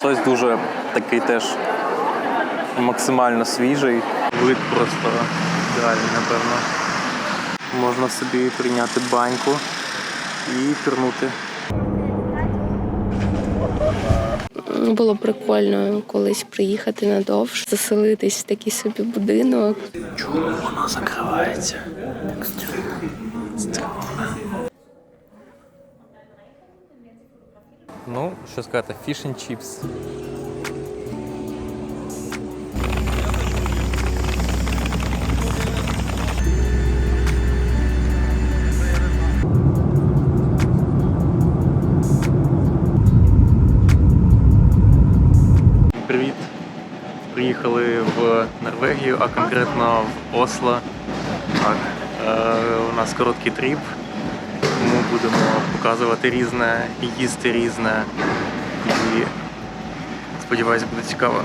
Хтось дуже такий теж максимально свіжий. Вид просто ідеальний, напевно. Можна собі прийняти баньку і пірнути. Було прикольно колись приїхати надовше, заселитись в такий собі будинок. Чому воно закривається? Що сказати, and chips. Привіт! Приїхали в Норвегію, а конкретно в Осло. Так, е, у нас короткий тріп, будемо показувати різне, їсти різне. І сподіваюся, буде цікаво.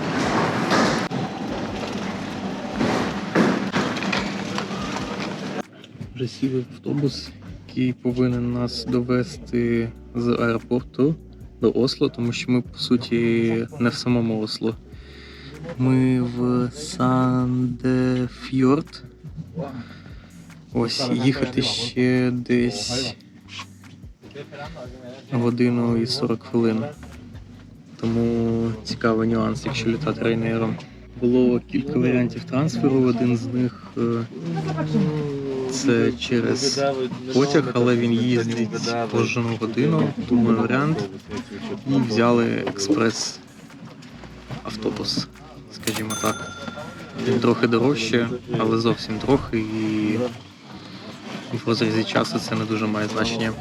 Вже сіли в автобус, який повинен нас довести з аеропорту до Осло, тому що ми по суті не в самому Осло. Ми в Сандефьорд. Ось їхати ще десь годину і 40 хвилин. Тому цікавий нюанс, якщо літати рейнером. Було кілька варіантів трансферу. Один з них е, це через потяг, але він їздить кожну годину, тому варіант. І взяли експрес автобус, скажімо так. Він трохи дорожче, але зовсім трохи і в розрізі часу це не дуже має значення.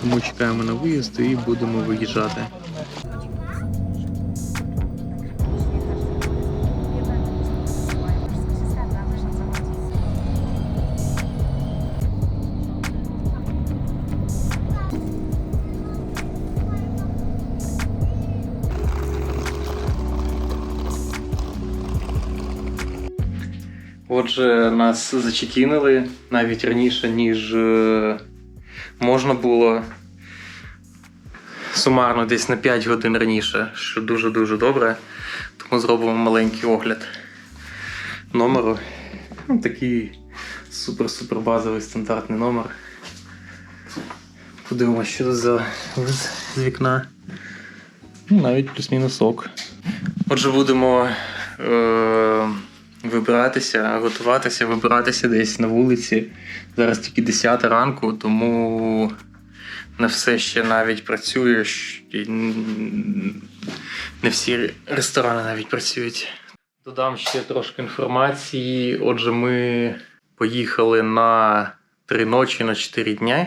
Тому чекаємо на виїзд і будемо виїжджати. Отже, нас зачекінили навіть раніше, ніж е, можна було. Сумарно десь на 5 годин раніше, що дуже-дуже добре. Тому зробимо маленький огляд номеру. Ну, такий супер-супер базовий стандартний номер. Подивимося, що за вид з вікна. Ну, навіть плюс-мінус ок. Отже, будемо е- вибиратися, готуватися, вибиратися десь на вулиці. Зараз тільки 10 ранку, тому не все ще навіть працює. щ- і н- Не всі ресторани навіть працюють. Додам ще трошки інформації. Отже, ми поїхали на три ночі на 4 дні.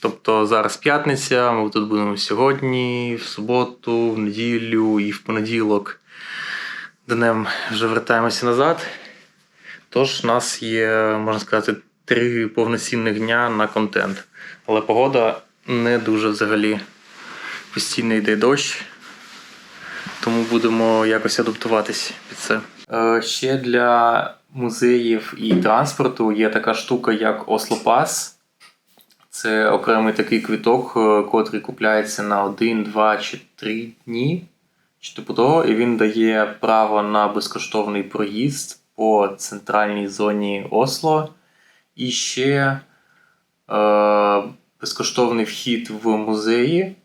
Тобто зараз п'ятниця, ми тут будемо сьогодні, в суботу, в неділю і в понеділок днем вже вертаємося назад. Тож у нас є, можна сказати, три повноцінних дня на контент. Але погода не дуже взагалі. Постійно йде дощ, тому будемо якось адаптуватись під це. Е, ще для музеїв і транспорту є така штука, як Ослопас. Це окремий такий квиток, е, котрий купляється на 1, 2 чи 3 дні чи типу того, і він дає право на безкоштовний проїзд по центральній зоні Осло. І ще е, безкоштовний вхід в музеї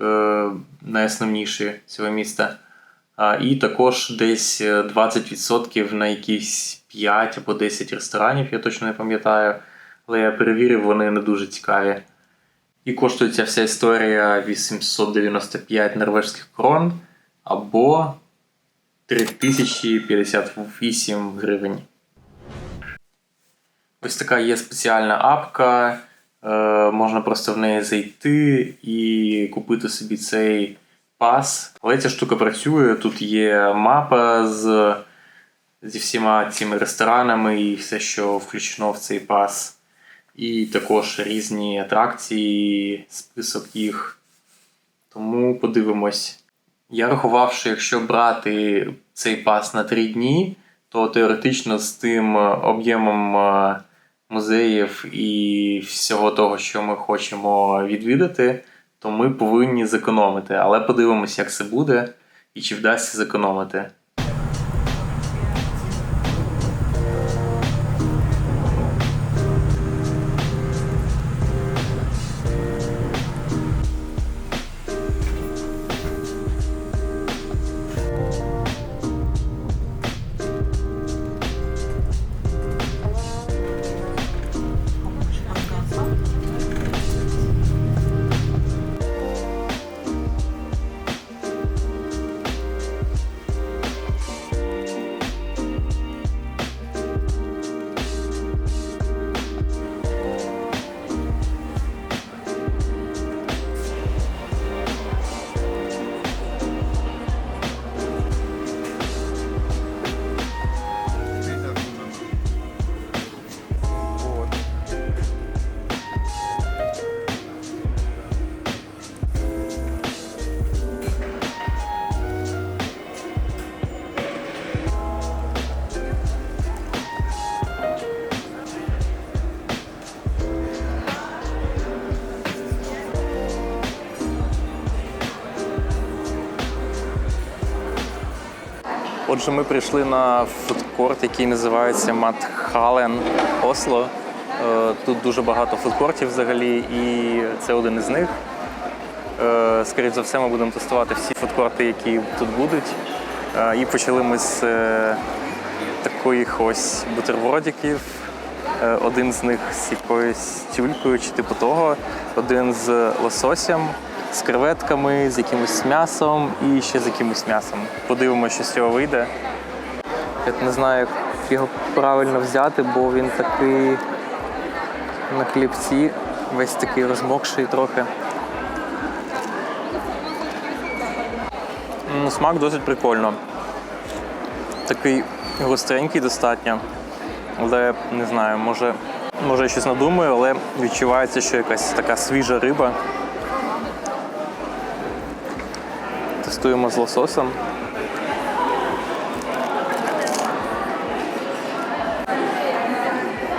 е, найосновніші цього міста. А, і також десь е, 20% на якісь 5 або 10 ресторанів, я точно не пам'ятаю. Але я перевірив, вони не дуже цікаві. І коштує ця вся історія 895 норвежських крон або 3058 гривень. Ось така є спеціальна апка. Е, можна просто в неї зайти і купити собі цей пас. Але ця штука працює. Тут є мапа з, зі всіма цими ресторанами і все, що включено в цей пас. І також різні атракції, список їх. Тому подивимось. Я рахував, що якщо брати цей пас на 3 дні, то теоретично з тим е, об'ємом е, музеїв і всього того, що ми хочемо відвідати, то ми повинні зекономити. Але подивимося, як це буде і чи вдасться зекономити. Отже, ми прийшли на фудкорт, який називається Матхален Осло. Е, Тут дуже багато фудкортів взагалі, і це один із них. Е, Скоріше за все, ми будемо тестувати всі фудкорти, які тут будуть. Е, І почали ми з таких ось бутербродиків. Один з них з якоюсь тюлькою чи типу того, один з лососем, з креветками, з якимось м'ясом і ще з якимось м'ясом. Подивимося, що з цього вийде. Я не знаю, як його правильно взяти, бо він такий на хлібці, весь такий розмокший трохи. Смак досить прикольно. Такий гостренький достатньо. Але не знаю, може, може я щось надумаю, але відчувається, що якась така свіжа риба. Тестуємо з лососем.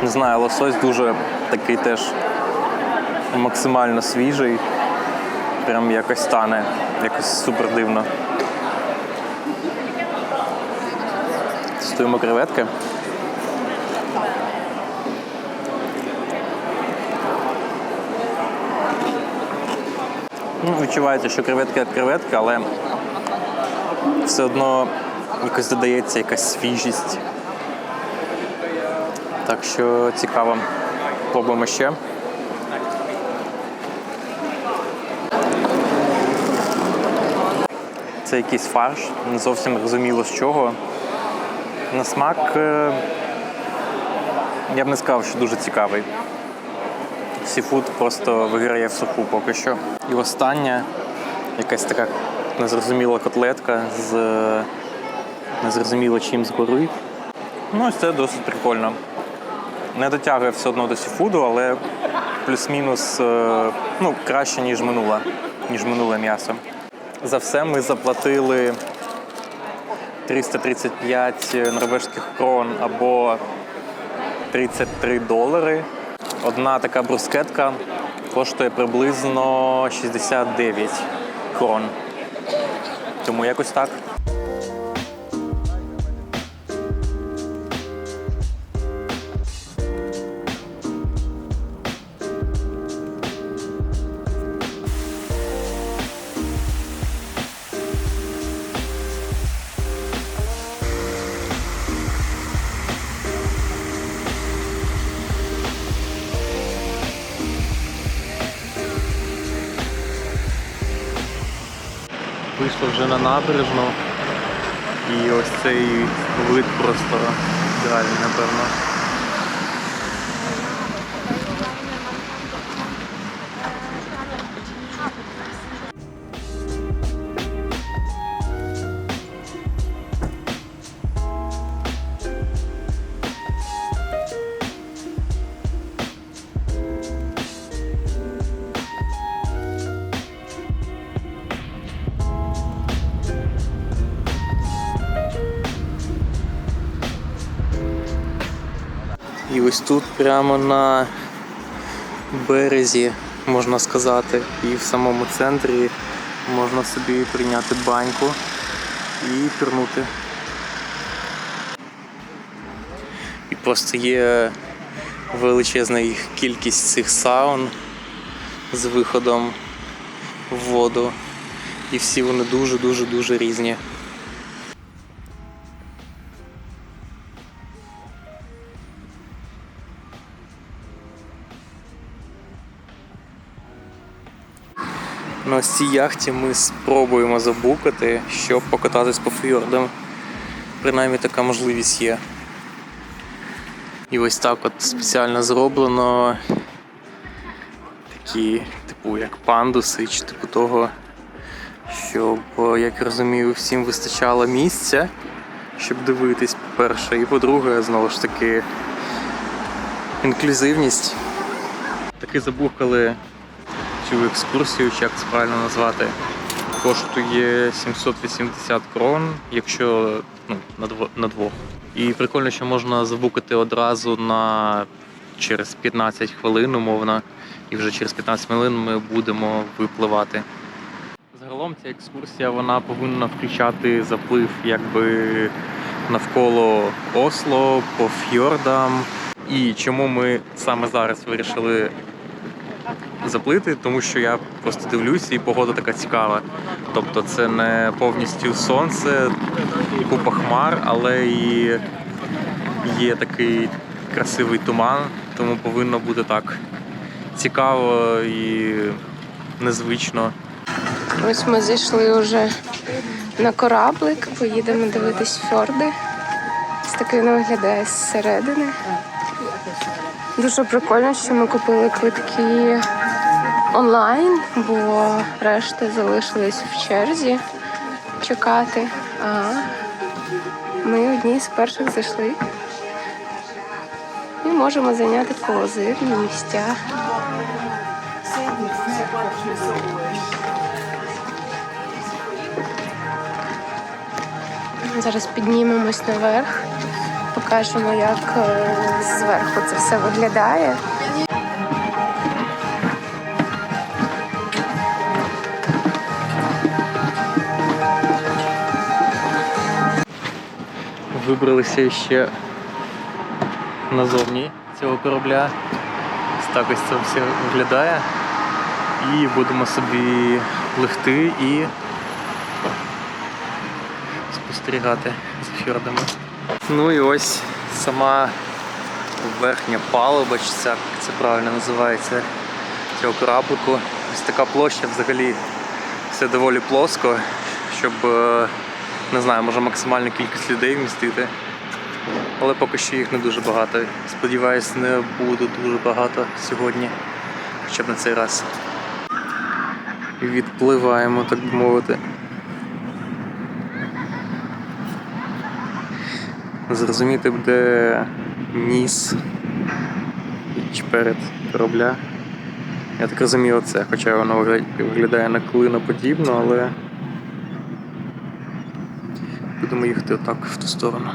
Не знаю, лосось дуже такий теж максимально свіжий. Прям якось стане, якось супер дивно. Тестуємо креветки. Ну, відчувається, що креветка як креветка, але все одно якось додається якась свіжість. Так що цікаво. Пробуємо ще. Це якийсь фарш, не зовсім розуміло з чого. На смак е, я б не сказав, що дуже цікавий. Сіфуд просто виграє в суху поки що. І остання якась така незрозуміла котлетка з незрозуміло чим згори. Ну, ось це досить прикольно. Не дотягує все одно до сіфуду, але плюс-мінус е, ну, краще, ніж минуле, ніж минуле м'ясо. За все ми заплатили 335 норвежських крон або 33 долари. Одна така брускетка коштує приблизно 69 крон. Тому якось так. Набережну. І ось цей вид просто ідеальний, напевно. Ось тут прямо на березі можна сказати. І в самому центрі можна собі прийняти баньку і пірнути. І просто є величезна їх кількість цих саун з виходом в воду. І всі вони дуже-дуже дуже різні. На цій яхті ми спробуємо забукати, щоб покататись по фьордам. Принаймні така можливість є. І ось так от спеціально зроблено такі, типу, як пандуси, чи типу того, щоб, як я розумію, всім вистачало місця, щоб дивитись, по-перше, і по-друге, знову ж таки, інклюзивність. Таки забухали цю екскурсію, чи як це правильно назвати, коштує 780 крон, якщо ну, на, дво, на двох. І прикольно, що можна забукати одразу на через 15 хвилин, умовно, і вже через 15 хвилин ми будемо випливати. Загалом ця екскурсія вона повинна включати заплив якби навколо Осло, по фьордам. І чому ми саме зараз вирішили заплити, тому що я просто дивлюся і погода така цікава. Тобто це не повністю сонце, купа хмар, але і є такий красивий туман, тому повинно бути так цікаво і незвично. Ось ми зайшли вже на кораблик, поїдемо дивитись фьорди. Ось він виглядає зсередини. Дуже прикольно, що ми купили квитки онлайн, бо решта залишились в черзі чекати. А ми одні з перших зайшли. І можемо зайняти козирні місця. Зараз піднімемось наверх, покажемо, як е, зверху це все виглядає. Вибралися ще назовні цього корабля. Ось так ось це все виглядає. І будемо собі пливти і спостерігати за фьордами. Ну і ось сама верхня палуба, чи це, це правильно називається, цього кораблику. Ось така площа взагалі все доволі плоско, щоб е, не знаю, може максимальну кількість людей вмістити. Але поки що їх не дуже багато. Сподіваюсь, не буде дуже багато сьогодні, хоча б на цей раз. Відпливаємо, так би мовити. Зрозуміти, де ніс чи перед корабля. Я так розумію, оце, хоча воно виглядає на клиноподібно, але будемо їхати отак в ту сторону.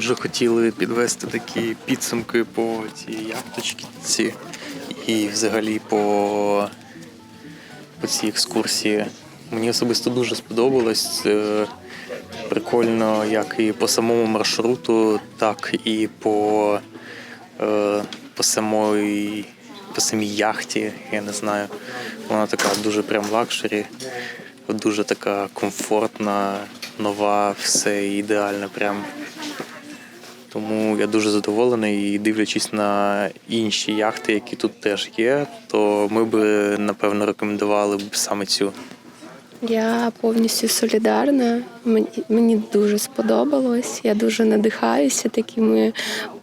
Отже, хотіли підвести такі підсумки по цій яхточці і взагалі по, по цій екскурсії. Мені особисто дуже сподобалось. Е, Прикольно, як і по самому маршруту, так і по, е, по, самої, по самій яхті. Я не знаю. Вона така дуже прям лакшері, дуже така комфортна, нова, все ідеально прям. Тому я дуже задоволений і дивлячись на інші яхти, які тут теж є, то ми б напевно рекомендували б саме цю. Я повністю солідарна. Мені, мені дуже сподобалось. Я дуже надихаюся такими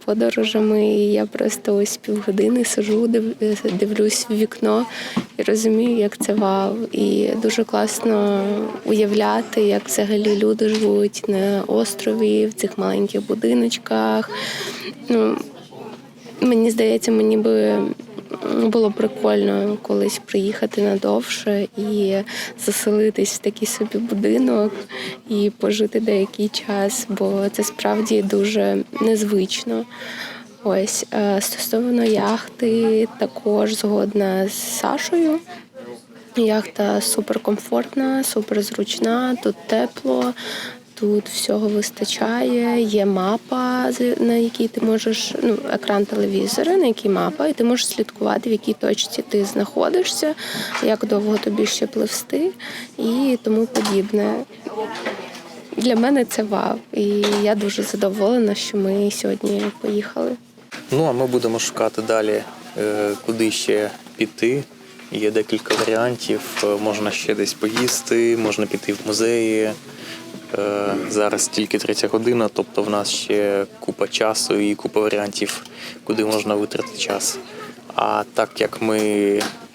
подорожами. І я просто ось півгодини сижу, див- дивлюсь в вікно і розумію, як це вау. І дуже класно уявляти, як взагалі люди живуть на острові, в цих маленьких будиночках. Ну, Мені здається, мені би було прикольно колись приїхати надовше і заселитись в такий собі будинок і пожити деякий час, бо це справді дуже незвично. Ось е, стосовно яхти, також згодна з Сашою. Яхта суперкомфортна, суперзручна, тут тепло, тут всього вистачає. Є мапа, на якій ти можеш, ну, екран телевізора, на якій мапа, і ти можеш слідкувати, в якій точці ти знаходишся, як довго тобі ще пливсти і тому подібне. Для мене це вау. І я дуже задоволена, що ми сьогодні поїхали. Ну а ми будемо шукати далі, е, куди ще піти. Є декілька варіантів. Е, Можна ще десь поїсти, можна піти в музеї. Е, Зараз тільки третя година, тобто в нас ще купа часу і купа варіантів, куди можна витратити час. А так як ми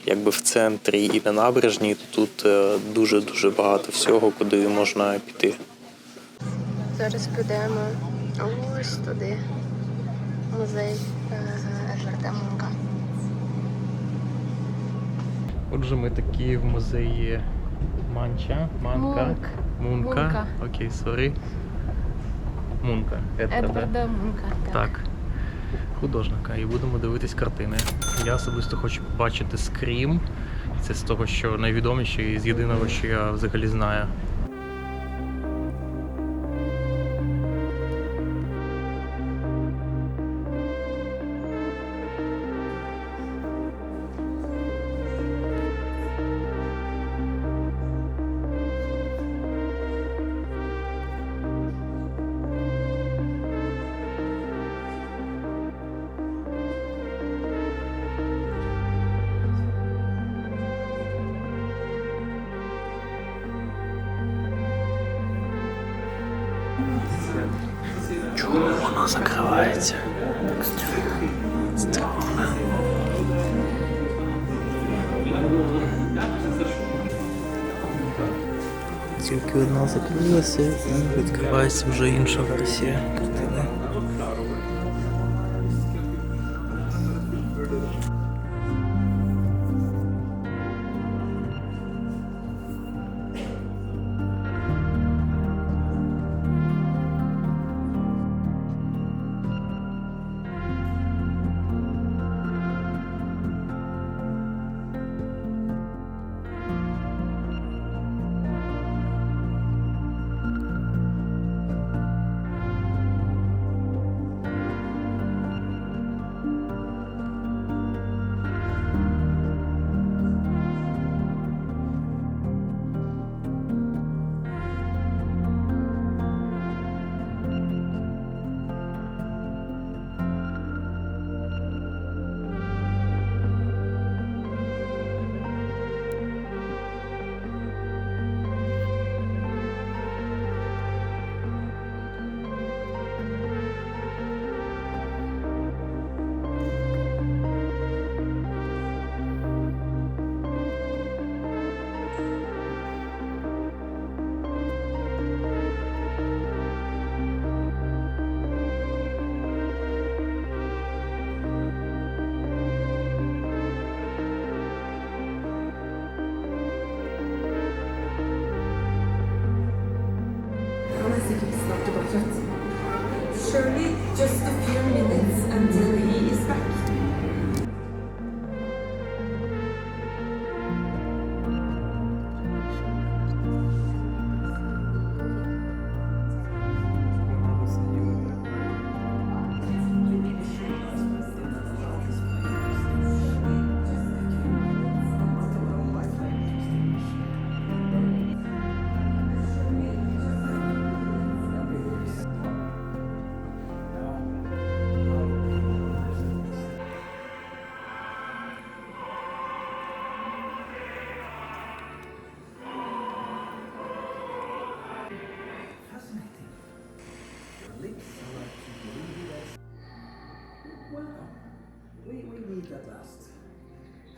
якби в центрі і на набережній, то тут е, дуже-дуже багато всього, куди можна піти. Зараз підемо ось туди. Музей Едварда Мунка. Отже, ми такі в музеї Манча, Манка, Мунк. Мунка. Мунка. Окей, сорі. Мунка. Едварда Мунка. Так. Художника. І будемо дивитись картини. Я особисто хочу побачити скрім. Це з того, що найвідоміше і з єдиного, що я взагалі знаю. Воно закривається? Странно. Тільки одна закрилася, і відкривається вже інша версія картини.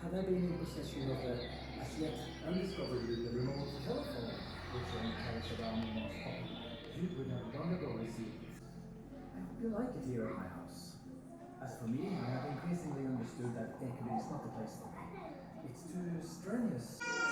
Have I been in possession of a as yet undiscovered remote telephone which only carries around in most home? You would have long ago received it. I hope you like it here at my house. As for me, I have increasingly understood that Ekeby is not the place for me. It's too strenuous.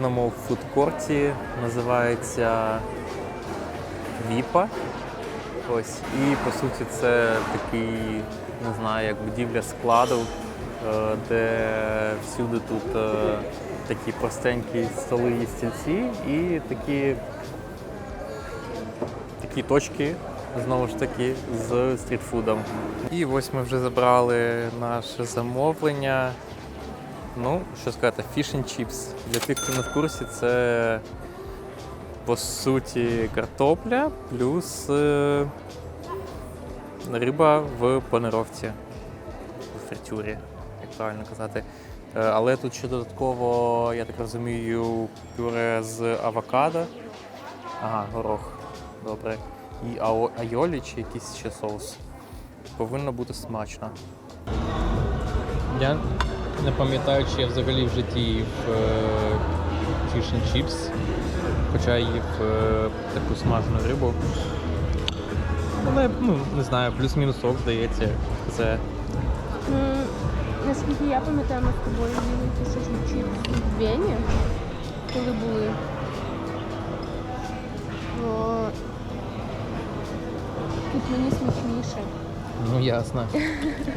Одному фудкорті, називається Віпа. Ось. І по суті це такий, не знаю, як будівля складу, е, де всюди тут е, такі простенькі столи і стільці, і такі, такі точки, знову ж таки, з стрітфудом. І ось ми вже забрали наше замовлення. Ну, що сказати, fish and chips. Для тих, хто не в курсі, це по суті картопля плюс е, риба в панировці, в фритюрі, як правильно казати. Е, Але тут ще додатково, я так розумію, пюре з авокадо. Ага, горох. Добре. І ао- айолі чи якийсь ще соус. Повинно бути смачно. Я не пам'ятаю, чи я взагалі в житті їв е, fish chips, хоча їв е, таку смажену рибу. Але, ну, не знаю, плюс-мінус сок, здається. Це Наскільки я пам'ятаю, ми з тобою їли фішечні чіпс в Вені, коли були. Тут мені смачніше. Ну ясно.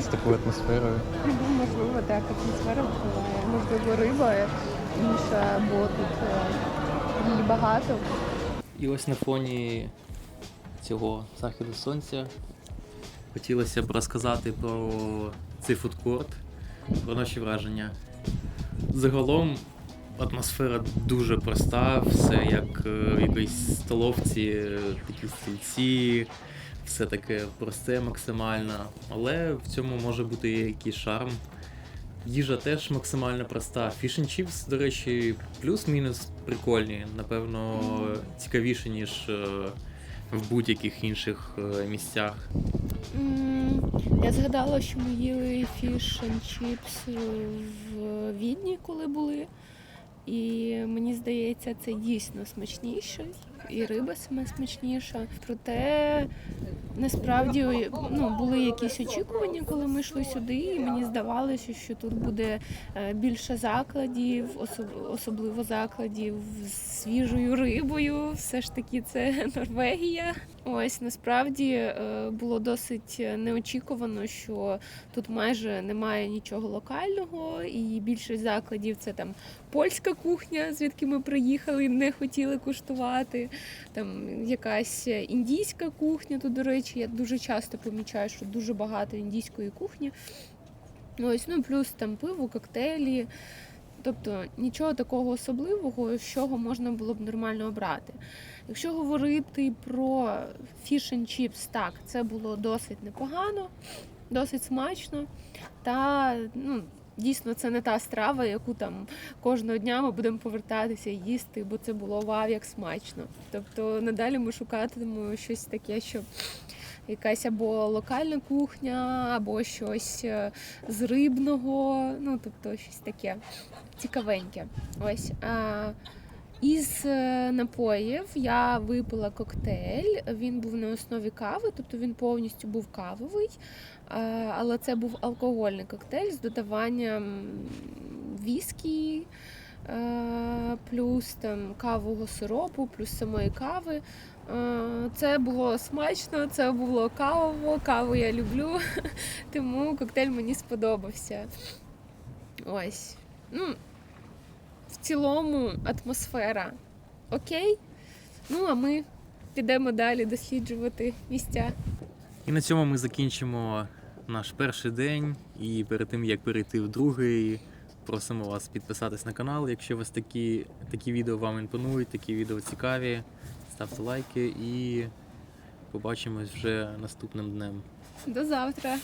З такою атмосферою. Ну, Можливо, так, атмосфера впливає. Можливо, риба інша, бо тут е, її багато. І ось на фоні цього заходу сонця хотілося б розказати про цей фудкорт, про наші враження. Загалом атмосфера дуже проста, все як е, в якоїсь столовці, такі стільці, все таке просте максимально, але в цьому може бути якийсь шарм. Їжа теж максимально проста. Chips, до речі, плюс-мінус прикольні. Напевно, цікавіше, ніж е, в будь-яких інших е, місцях. Я згадала, що ми їли фіш and чіпс в Відні, коли були. І мені здається, це дійсно смачніше, і риба саме смачніша. Проте насправді ну, були якісь очікування, коли ми йшли сюди, і мені здавалося, що тут буде е, більше закладів, особ- особливо закладів з свіжою рибою. Все ж таки, це Норвегія. Ось насправді е, було досить неочікувано, що тут майже немає нічого локального, і більшість закладів це там польська кухня, звідки ми приїхали, не хотіли куштувати. Там якась індійська кухня. Тут, до речі, я дуже часто помічаю, що дуже багато індійської кухні. Ось, ну плюс там пиво, коктейлі. Тобто нічого такого особливого, з чого можна було б нормально обрати. Якщо говорити про fish and chips, так, це було досить непогано, досить смачно. Та ну, дійсно це не та страва, яку там кожного дня ми будемо повертатися і їсти, бо це було вау, як смачно. Тобто надалі ми шукатимемо щось таке, що якась або локальна кухня, або щось е, з рибного, ну тобто щось таке цікавеньке. Ось. А, Із е, напоїв я випила коктейль. Він був на основі кави, тобто він повністю був кавовий, е, але це був алкогольний коктейль з додаванням віскі, е, плюс там кавового сиропу, плюс самої кави. Це було смачно, це було кавово, каву я люблю, тому коктейль мені сподобався. Ось. Ну, в цілому атмосфера окей. Ну, а ми підемо далі досліджувати місця. І на цьому ми закінчимо наш перший день. І перед тим як перейти в другий, просимо вас підписатись на канал. Якщо вас такі, такі відео вам імпонують, такі відео цікаві, ставте лайки і побачимось вже наступним днем. До завтра!